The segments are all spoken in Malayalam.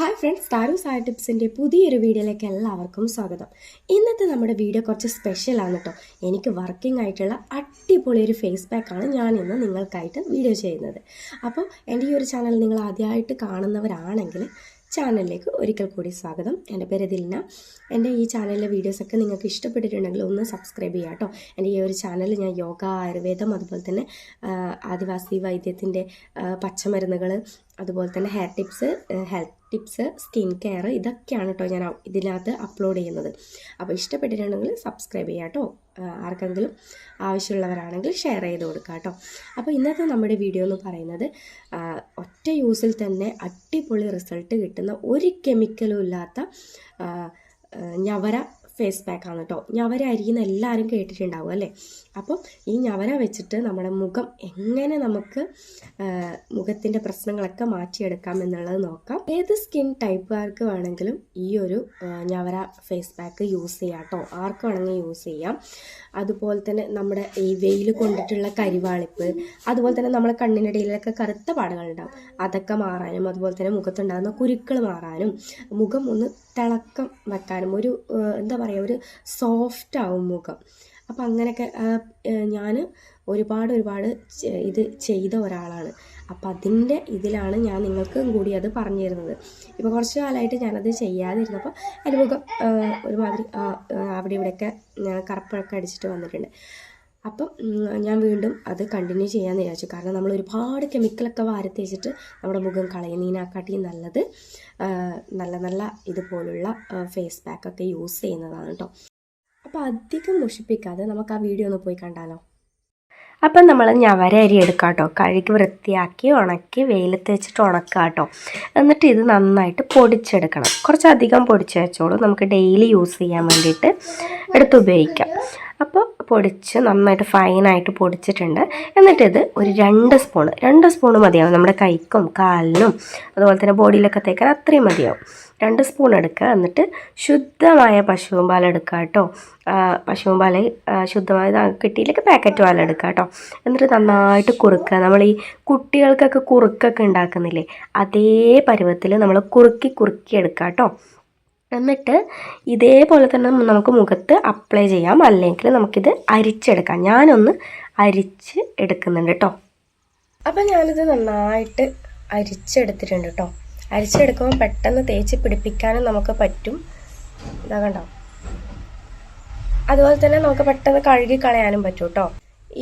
ഹായ് ഫ്രണ്ട്സ് താരു സായ ടിപ്സിന്റെ പുതിയൊരു വീഡിയോയിലേക്ക് എല്ലാവർക്കും സ്വാഗതം. ഇന്നത്തെ നമ്മുടെ വീഡിയോ കുറച്ച് സ്പെഷ്യലാണ് കേട്ടോ എനിക്ക് വർക്കിംഗ് ആയിട്ടുള്ള അടിപൊളി ഒരു ഫേസ് പാക്കാണ് ഞാൻ ഇന്ന് നിങ്ങൾക്കായിട്ട് വീഡിയോ ചെയ്യുന്നത്. അപ്പോൾ എന്റെ ഈ ഒരു ചാനൽ നിങ്ങൾ ആദ്യമായിട്ട് കാണുന്നവരാണെങ്കിൽ ചാനലിലേക്ക് ഒരിക്കൽ കൂടി സ്വാഗതം. എന്റെ പേര് ദിൽന. എന്റെ ഈ ചാനലിലെ വീഡിയോസൊക്കെ നിങ്ങൾക്ക് ഇഷ്ടപ്പെട്ടിട്ടുണ്ടെങ്കിൽ ഒന്ന് സബ്സ്ക്രൈബ് ചെയ്യുക കേട്ടോ എന്റെ ഈ ഒരു ചാനൽ ഞാൻ യോഗ ആയുർവേദം അതുപോലെ തന്നെ ആദിവാസി വൈദ്യത്തിന്റെ പച്ചമരുന്നുകൾ അതുപോലെ തന്നെ hair tips health tips skin care ഇതൊക്കെയാണ് കേട്ടോ ഞാൻ ഇതിനകത്ത് അപ്ലോഡ് ചെയ്യുന്നത്. അപ്പോൾ ഇഷ്ടപ്പെട്ടിട്ടുണ്ടെങ്കിൽ സബ്സ്ക്രൈബ് ചെയ്യുക കേട്ടോ ആർക്കെങ്കിലും ആവശ്യമുള്ളവരാണെങ്കിൽ ഷെയർ ചെയ്ത് കൊടുക്കുക കേട്ടോ അപ്പോൾ ഇന്നത്തെ നമ്മുടെ വീഡിയോ എന്ന് പറയുന്നത് ഒറ്റ യൂസിൽ തന്നെ അടിപൊളി റിസൾട്ട് കിട്ടുന്ന ഒരു കെമിക്കലും ഇല്ലാത്ത ഞവര ഫേസ് പാക്കാണ് കേട്ടോ ഞവര അരിയുന്ന എല്ലാവരും കേട്ടിട്ടുണ്ടാവും അല്ലേ? അപ്പോൾ ഈ ഞവര വെച്ചിട്ട് നമ്മുടെ മുഖം എങ്ങനെ നമുക്ക് മുഖത്തിന്റെ പ്രശ്നങ്ങളൊക്കെ മാറ്റിയെടുക്കാം എന്നുള്ളത് നോക്കാം. ഏത് സ്കിൻ ടൈപ്പുകാർക്ക് വേണമെങ്കിലും ഈ ഒരു ഞവര ഫേസ് പാക്ക് യൂസ് ചെയ്യാം കേട്ടോ ആർക്ക് വേണമെങ്കിൽ യൂസ് ചെയ്യാം. അതുപോലെ തന്നെ നമ്മുടെ ഈ വെയിൽ കൊണ്ടിട്ടുള്ള കരിവാളിപ്പ് അതുപോലെ തന്നെ നമ്മുടെ കണ്ണിനിടയിലൊക്കെ കറുത്ത പാടുകളുണ്ടാവും. അതൊക്കെ മാറാനും അതുപോലെ തന്നെ മുഖത്തുണ്ടാകുന്ന കുരുക്കൾ മാറാനും മുഖം ഒന്ന് തിളക്കം വെക്കാനും ഒരു എന്താ പറയുക ഒരു സോഫ്റ്റ് ആവും മുഖം. അപ്പം അങ്ങനെയൊക്കെ ഞാൻ ഒരുപാട് ഒരുപാട് ഇത് ചെയ്ത ഒരാളാണ്. അപ്പം അതിന്റെ ഇതിലാണ് ഞാൻ നിങ്ങൾക്കും കൂടി അത് പറഞ്ഞു തരുന്നത്. ഇപ്പോൾ കുറച്ച് കാലമായിട്ട് ഞാനത് ചെയ്യാതിരുന്നപ്പോൾ എന്റെ മുഖം ഒരുമാതിരി അവിടെ ഇവിടെയൊക്കെ കറുപ്പൊക്കെ അടിച്ചിട്ട് വന്നിട്ടുണ്ട്. അപ്പം ഞാൻ വീണ്ടും അത് കണ്ടിന്യൂ ചെയ്യാമെന്ന് വിചാരിച്ചു. കാരണം നമ്മൾ ഒരുപാട് കെമിക്കലൊക്കെ വാരത്തേച്ചിട്ട് നമ്മുടെ മുഖം കളയുന്നതിനെക്കാട്ടിയും നല്ലത് നല്ല നല്ല ഇതുപോലുള്ള ഫേസ് പാക്കൊക്കെ യൂസ് ചെയ്യുന്നതാണ് കേട്ടോ അപ്പോൾ അധികം മുഷിപ്പിക്കാതെ നമുക്ക് ആ വീഡിയോ ഒന്ന് പോയി കണ്ടാലോ? അപ്പം നമ്മൾ ഞവര അരി എടുക്കാം കേട്ടോ കഴുകി വൃത്തിയാക്കി ഉണക്കി വെയിലത്ത് വെച്ചിട്ട് ഉണക്കുക കേട്ടോ എന്നിട്ട് ഇത് നന്നായിട്ട് പൊടിച്ചെടുക്കണം. കുറച്ചധികം പൊടിച്ച് വെച്ചോളൂ. നമുക്ക് ഡെയിലി യൂസ് ചെയ്യാൻ വേണ്ടിയിട്ട് എടുത്ത് ഉപയോഗിക്കാം. അപ്പോൾ പൊടിച്ച് നന്നായിട്ട് ഫൈനായിട്ട് പൊടിച്ചിട്ടുണ്ട്. എന്നിട്ട് ഇത് ഒരു രണ്ട് സ്പൂൺ രണ്ട് സ്പൂൺ മതിയാവും. നമ്മുടെ കൈക്കും കാലിനും അതുപോലെ തന്നെ ബോഡിയിലൊക്കെ തേക്കാൻ അത്രയും മതിയാവും. രണ്ട് സ്പൂൺ എടുക്കുക. എന്നിട്ട് ശുദ്ധമായ പശുവും പാൽ എടുക്കുക കേട്ടോ. പശുവും പാൽ ശുദ്ധമായ കിട്ടിയില്ലെങ്കിൽ പാക്കറ്റ് പാൽ എടുക്കുക കേട്ടോ. എന്നിട്ട് നന്നായിട്ട് കുറുക്കുക. നമ്മൾ ഈ കുട്ടികൾക്കൊക്കെ കുറുക്കൊക്കെ ഉണ്ടാക്കുന്നില്ലേ? അതേ പരുവത്തിൽ നമ്മൾ കുറുക്കി കുറുക്കി എടുക്കുക കേട്ടോ. എന്നിട്ട് ഇതേപോലെ തന്നെ നമുക്ക് മുഖത്ത് അപ്ലൈ ചെയ്യാം. അല്ലെങ്കിൽ നമുക്കിത് അരിച്ചെടുക്കാം. ഞാനൊന്ന് അരിച്ച് എടുക്കുന്നുണ്ട് കേട്ടോ അപ്പം ഞാനിത് നന്നായിട്ട് അരിച്ചെടുത്തിട്ടുണ്ട് കേട്ടോ അരിച്ചെടുക്കുമ്പോൾ പെട്ടെന്ന് തേച്ച് പിടിപ്പിക്കാനും നമുക്ക് പറ്റും. ഇതാ കണ്ടോ? അതുപോലെ തന്നെ നമുക്ക് പെട്ടെന്ന് കഴുകി കളയാനും പറ്റും കേട്ടോ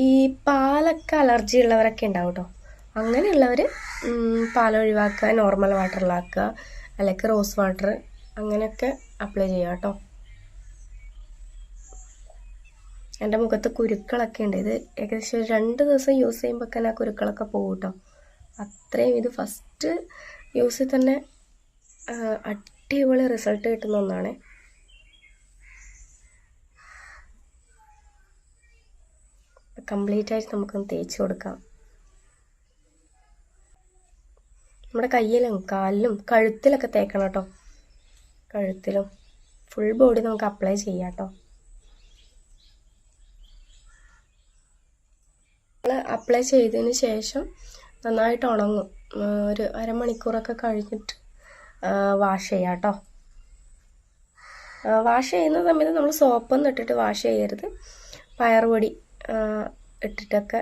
ഈ പാലൊക്കെ അലർജി ഉള്ളവരൊക്കെ ഉണ്ടാവും കേട്ടോ അങ്ങനെയുള്ളവർ പാലൊഴിവാക്കുക നോർമൽ വാട്ടറിലാക്കുക അല്ലെങ്കിൽ റോസ് വാട്ടർ അങ്ങനെയൊക്കെ അപ്ലൈ ചെയ്യാം കേട്ടോ. എന്റെ മുഖത്ത് കുരുക്കളൊക്കെ ഉണ്ട്. ഇത് ഏകദേശം രണ്ട് ദിവസം യൂസ് ചെയ്യുമ്പോൾ ആ കുരുക്കളൊക്കെ പോകും കേട്ടോ. അത്രയും ഇത് ഫസ്റ്റ് യൂസിൽ തന്നെ അടിപൊളി റിസൾട്ട് കിട്ടുന്ന ഒന്നാണ്. കംപ്ലീറ്റ് ആയിട്ട് നമുക്കൊന്ന് തേച്ച് കൊടുക്കാം. നമ്മുടെ കയ്യിലും കാലിലും കഴുത്തിലൊക്കെ തേക്കണം കേട്ടോ. കഴുത്തിലും ഫുൾ ബോഡി നമുക്ക് അപ്ലൈ ചെയ്യാം കേട്ടോ അപ്ലൈ ചെയ്തതിന് ശേഷം നന്നായിട്ട് ഉണങ്ങും. ഒരു അരമണിക്കൂറൊക്കെ കഴിഞ്ഞിട്ട് വാഷ് ചെയ്യാം കേട്ടോ വാഷ് ചെയ്യുന്ന സമയത്ത് നമ്മൾ സോപ്പൊന്നും ഇട്ടിട്ട് വാഷ് ചെയ്യരുത്. പയറുപൊടി ഇട്ടിട്ടൊക്കെ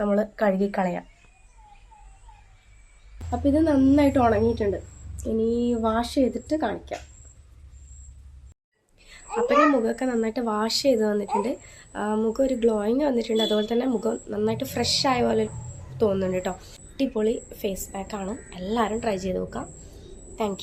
നമ്മൾ കഴുകി കളയാം അപ്പോൾ ഇത് നന്നായിട്ട് ഉണങ്ങിയിട്ടുണ്ട്. ഇനി വാഷ് ചെയ്തിട്ട് കാണിക്കാം. അപ്പം ഞാൻ മുഖമൊക്കെ നന്നായിട്ട് വാഷ് ചെയ്ത് വന്നിട്ടുണ്ട്. മുഖം ഒരു ഗ്ലോയിങ് വന്നിട്ടുണ്ട്. അതുപോലെ തന്നെ മുഖം നന്നായിട്ട് ഫ്രഷ് ആയ പോലെ തോന്നുന്നുണ്ട് കേട്ടോ അടിപൊളി ഫേസ് പാക്കാണ് എല്ലാവരും ട്രൈ ചെയ്ത് നോക്കാം. താങ്ക്